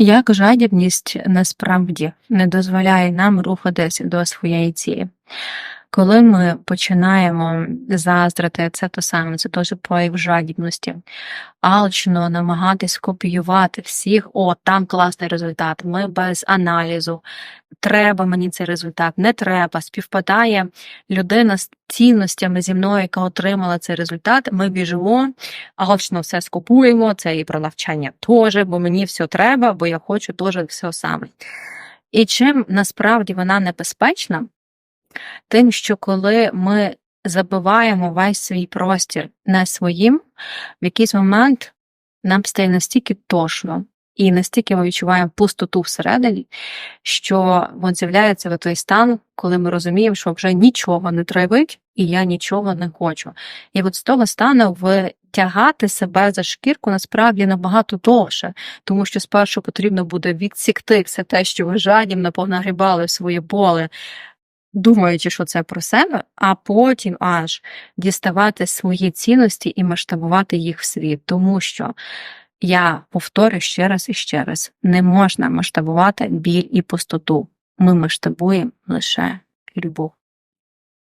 Як жадібність насправді не дозволяє нам рухатись до своєї цілі. Коли ми починаємо заздрити, це то саме, це теж прояв жадібності, алчно намагатись копіювати всіх, о, там класний результат, ми без аналізу, треба мені цей результат, не треба, співпадає людина з цінностями зі мною, яка отримала цей результат, ми біжимо, алчно все скупуємо, це і про навчання теж, бо мені все треба, бо я хочу теж все саме. І чим насправді вона небезпечна, тим, що коли ми забиваємо весь свій простір не своїм, в якийсь момент нам стає настільки тошно, і настільки ми відчуваємо пустоту всередині, що от з'являється в той стан, коли ми розуміємо, що вже нічого не тривить, і я нічого не хочу. І от з того стану витягати себе за шкірку насправді набагато довше, тому що спершу потрібно буде відсікти все те, що ви жадібно понагрібали в своє поле, думаючи, що це про себе, а потім аж діставати свої цінності і масштабувати їх в світ, тому що я повторю ще раз і ще раз: не можна масштабувати біль і пустоту. Ми масштабуємо лише любов.